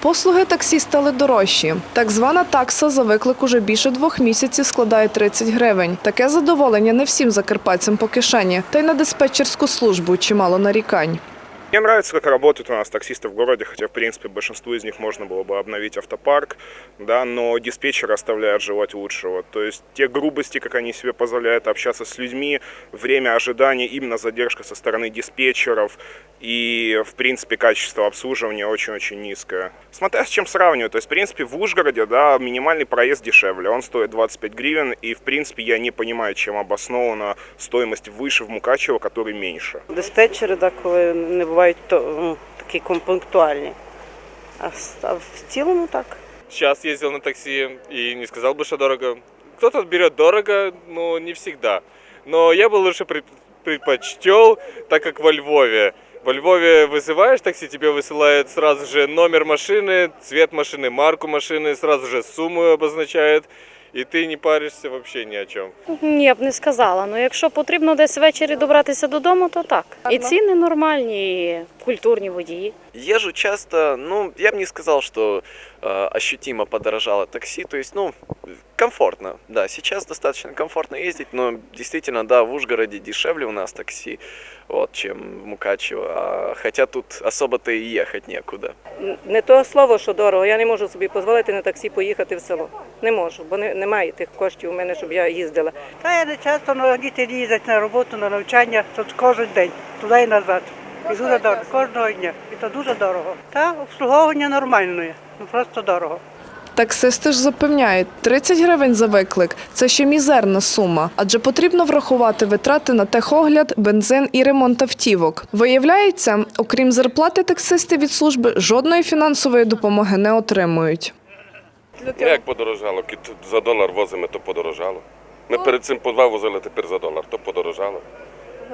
Послуги таксі стали дорожчі. Так звана такса за виклик уже більше двох місяців складає 30 гривень. Таке задоволення не всім закарпатцям по кишені, та й на диспетчерську службу чимало нарікань. Мне нравится, как работают у нас таксисты в городе, хотя, в принципе, большинству из них можно было бы обновить автопарк, да, но диспетчеры оставляют желать лучшего. То есть те грубости, как они себе позволяют общаться с людьми, время ожидания, именно задержка со стороны диспетчеров и, в принципе, качество обслуживания очень-очень низкое. Смотря с чем сравнивать, то есть, в принципе, в Ужгороде, да, минимальный проезд дешевле, он стоит 25 гривен, и, в принципе, я не понимаю, чем обоснована стоимость выше в Мукачево, который меньше. Диспетчери деколи не бувають то, ну, такі пунктуальні. А, с- а в цілому так. Сейчас ездил на такси и не сказал бы, что дорого. Кто-то берет дорого, но не всегда. Но я бы лучше пред- предпочтел, так как во Львове. Во Львове вызываешь такси, тебе высылают сразу же номер машины, цвет машины, марку машины, сразу же сумму обозначают. И ты не паришься вообще ни о чем. Ні, я б не сказала. Ну якщо потрібно десь ввечері добратися додому, то так. І ціни нормальні, і культурні водії. Езжу часто, ну, я бы не сказал, что э, ощутимо подорожало такси, то есть, ну, комфортно, да, сейчас достаточно комфортно ездить, но действительно, да, в Ужгороде дешевле у нас такси, вот, чем в Мукачево, а, хотя тут особо-то и ехать некуда. Не то слово, що дорого. Я не можу собі дозволити на таксі поїхати в село. Не можу, бо не, немає тих коштів у мене, щоб я їздила. Та я не часто але діти їздять на роботу, на навчання, тут кожен день, туди і назад. І дуже дорого, кожного дня. І то дуже дорого. Та обслуговування нормальне, ну просто дорого. Таксисти ж запевняють, 30 гривень за виклик – це ще мізерна сума, адже потрібно врахувати витрати на техогляд, бензин і ремонт автівок. Виявляється, окрім зарплати, таксисти від служби жодної фінансової допомоги не отримують. Ну, Як подорожало? Кіт За долар возимо, то подорожало. Ми перед цим по два возили, тепер за долар, то подорожало.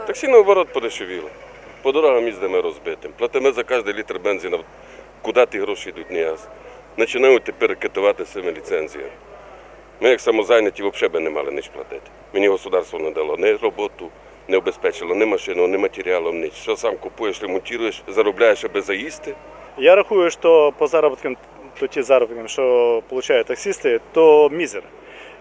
Таксі наоборот подешевіло. По дорогам їздимо розбитим. Платимо за кожен літр бензину. Куди ті гроші йдуть, не ясно. Починають тепер китувати своїми ліцензіями. Ми, як самозайняті, взагалі не мали ніч платити. Мені государство не дало ні роботу, не обезпечило ні машину, ні матеріалом, ні. Що сам купуєш, ремонтуєш, заробляєш, аби заїсти. Я рахую, що по заробіткам, то ті заробіткам, що отримують таксисти, то мізер.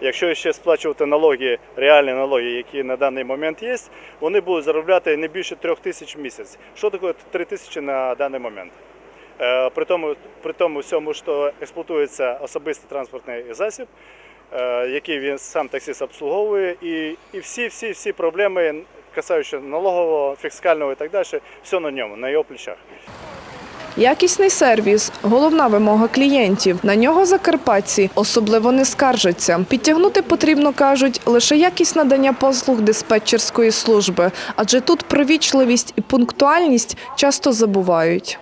Якщо ще сплачувати налоги, реальні налоги, які на даний момент є, вони будуть заробляти не більше трьох тисяч в місяць. Що таке три тисячі на даний момент? Е, При тому, при тому всьому, що експлуатується особистий транспортний засіб, е, який він сам таксист обслуговує, і, і всі, всі, всі проблеми, касаючи налогового, фіскального і так далі, все на ньому, на його плечах. Якісний сервіс – головна вимога клієнтів. На нього закарпатці особливо не скаржаться. Підтягнути потрібно, кажуть, лише якість надання послуг диспетчерської служби, адже тут про вічливість і пунктуальність часто забувають.